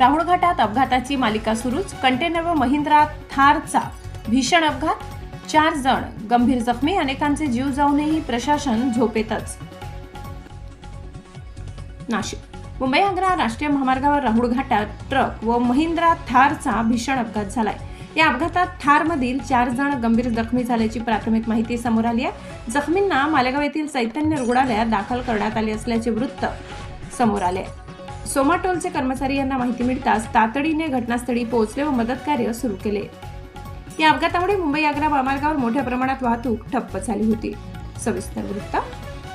राहुळ घाटात अपघाताची मालिका सुरूच. कंटेनर व महिंद्रा थारचा भीषण अपघात. चार जण गंभीर जखमी अनेकांचे जीव जाऊनही प्रशासन झोपेतच. नाशिक. मुंबई आग्रा राष्ट्रीय महामार्गावर राहुळ घाटात ट्रक व महिंद्रा थारचा भीषण अपघात झालाय. या अपघातात थारमधील चार जण गंभीर जखमी झाल्याची प्राथमिक माहिती समोर आली आहे. जखमींना मालेगाव येथील चैतन्य रुग्णालयात दाखल करण्यात आले असल्याचे वृत्त समोर आले सोमाटोलचे कर्मचारी यांना माहिती मिळताच तातडीने घटनास्थळी पोहोचले व मदत कार्य सुरू केले. या अपघातामुळे मुंबई आग्रा महामार्गावर मोठ्या प्रमाणात वाहतूक ठप्प झाली होती. सविस्तर वृत्त.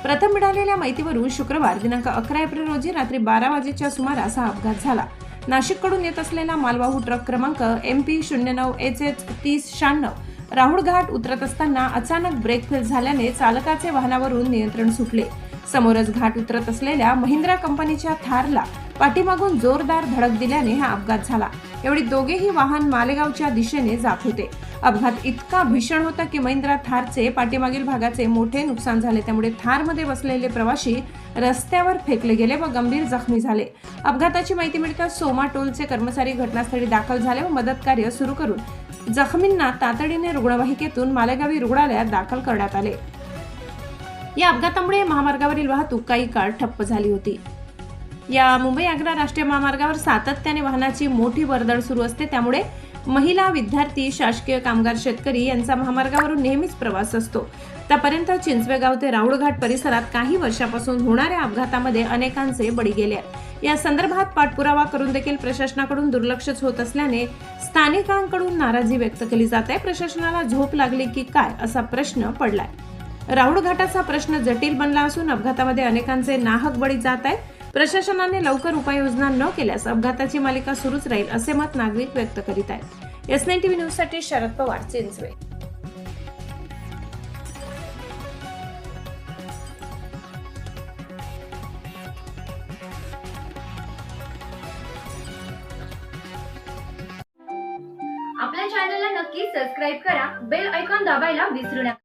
प्रथम मिळालेल्या माहितीवरून शुक्रवार दिनांक अकरा एप्रिल रोजी रात्री बारा वाजेच्या सुमारास हा अपघात झाला. नाशिककडून येत असलेला मालवाहू ट्रक क्रमांक एम पी शून्य नऊ एच एच तीस शहाण्णव राहुळ घाट उतरत असताना अचानक ब्रेक फेल झाल्याने चालकाचे वाहनावरून नियंत्रण सुटले. समोरच घाट उतरत असलेल्या महिंद्रा कंपनीच्या थारला पाठीमागून जोरदार धडक दिल्याने हा अपघात झाला. एवढी दोघेही वाहन मालेगावच्या दिशेने जात होते. अपघात इतका भीषण होता की महिंद्रा थारचे पाठीमागील भागाचे मोठे नुकसान झाले. त्यामुळे थारमध्ये बसलेले प्रवाशी रस्त्यावर फेकले गेले व गंभीर जखमी झाले. अपघाताची माहिती मिळताच सोमा टोलचे कर्मचारी घटनास्थळी दाखल झाले व मदत कार्य सुरू करून जखमींना तातडीने रुग्णवाहिकेतून मालेगावी रुग्णालयात दाखल करण्यात आले. या अपघातामुळे महामार्गावरील वाहतूक काही काळ ठप्प झाली होती. या मुंबई आग्रा राष्ट्रीय महामार्गावर सातत्याने वाहनाची मोठी वर्दळ सुरू असते. त्यामुळे महिला विद्यार्थी शासकीय कामगार शेतकरी यांचा महामार्गावरून नेहमीच प्रवास असतो. आतापर्यंत चिंचवेगाव ते राऊळघाट परिसरात काही वर्षापासून होणाऱ्या अपघातामध्ये अनेकांचे बळी गेले. आहेत. या संदर्भात पाठपुरावा करून देखील प्रशासनाकडून दुर्लक्षच होत असल्याने स्थानिकांकडून नाराजी व्यक्त केली जात आहे. प्रशासनाला झोप लागली की काय असा प्रश्न पडलाय. राऊळ घाटाचा प्रश्न जटिल बनला असून अपघातामध्ये अनेकांचे नाहक बळी जात आहे प्रशासनाने लवकर उपाययोजना न केल्यास अपघाताची मालिका सुरूच राहील असे मत नागरिक व्यक्त करीत आहेत. एस नाईन टीव्ही न्यूजसाठी शरद पवार चिंचवे. आपल्या चॅनलला नक्की सबस्क्राईब करा बेल ऐकॉन दाबायला विसरू नका.